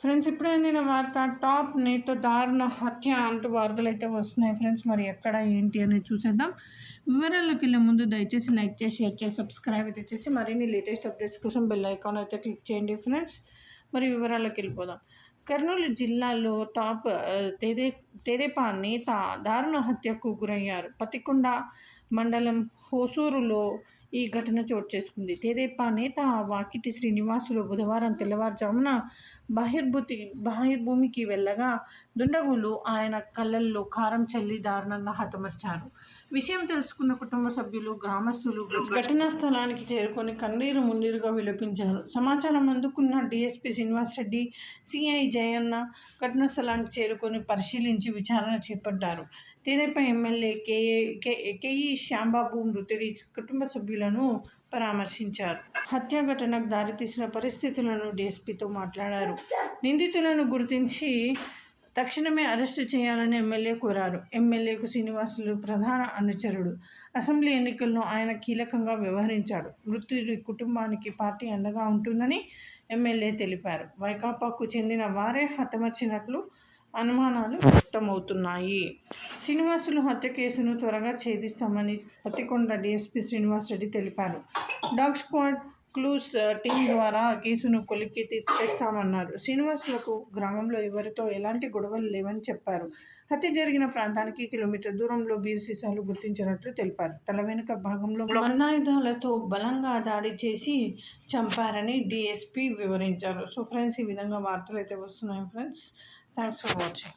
Friends ఇప్పుడే అందిన వార్త టాప్ నేత దారుణ హత్య అంటూ వార్తలు అయితే వస్తున్నాయి. ఫ్రెండ్స్ మరి ఎక్కడ ఏంటి అనేది చూసేద్దాం. వివరాల్లోకి వెళ్ళే ముందు దయచేసి లైక్ చేసి షేర్ చేసి సబ్స్క్రైబ్ అయితే చేసి మరిన్ని లేటెస్ట్ అప్డేట్స్ కోసం బెల్ ఐకాన్ అయితే క్లిక్ చేయండి ఫ్రెండ్స్. మరి వివరాల్లోకి వెళ్ళిపోదాం. కర్నూలు జిల్లాలో టాప్ తెదే తెదేపా నేత దారుణ హత్యకు గురయ్యారు. పతికొండ మండలం హోసూరులో ఈ ఘటన చోటు చేసుకుంది. తెదేపా నేత వాకిటి శ్రీనివాసులు బుధవారం తెల్లవారుజామున బహిర్భూతి బహిర్భూమికి వెళ్ళగా దుండగులు ఆయన కళ్ళల్లో కారం చల్లి దారుణంగా హతమర్చారు. విషయం తెలుసుకున్న కుటుంబ సభ్యులు గ్రామస్తులు ఘటనా స్థలానికి చేరుకొని కన్నీరు మున్నీరుగా విలపించారు. సమాచారం అందుకున్న డిఎస్పీ శ్రీనివాసరెడ్డి సిఐ జయన్న ఘటనా స్థలానికి చేరుకొని పరిశీలించి విచారణ చేపట్టారు. తెదేపా MLA KA K- KE Shyambabu మృతుడి కుటుంబ సభ్యులను పరామర్శించారు. హత్యా ఘటనకు దారితీసిన పరిస్థితులను డిఎస్పీతో మాట్లాడారు. నిందితులను గుర్తించి తక్షణమే అరెస్టు చేయాలని ఎమ్మెల్యే కోరారు. ఎమ్మెల్యేకు శ్రీనివాసులు ప్రధాన అనుచరుడు. అసెంబ్లీ ఎన్నికల్లో ఆయన కీలకంగా వ్యవహరించాడు. మృతుడి కుటుంబానికి పార్టీ అండగా ఉంటుందని ఎమ్మెల్యే తెలిపారు. వైకాపాకు చెందిన వారే హతమర్చినట్లు అనుమానాలు వ్యక్తమవుతున్నాయి. శ్రీనివాసులు హత్య కేసును త్వరగా ఛేదిస్తామని పత్తికొండ డీఎస్పీ శ్రీనివాసరెడ్డి తెలిపారు. డాగ్ స్క్వాడ్ క్లూస్ టీం ద్వారా కేసును కొలిక్కి తీసుకొస్తామన్నారు శ్రీనివాసులకు గ్రామంలో ఎవరితో ఎలాంటి గొడవలు లేవని చెప్పారు. హత్య జరిగిన ప్రాంతానికి కిలోమీటర్ దూరంలో బీర్ సీసాలు గుర్తించినట్లు తెలిపారు. తల వెనుక భాగంలో మన్నాయుధాలతో బలంగా దాడి చేసి చంపారని డిఎస్పీ వివరించారు. సో ఫ్రెండ్స్ ఈ విధంగా వార్తలు అయితే వస్తున్నాయి ఫ్రెండ్స్. Thanks for watching.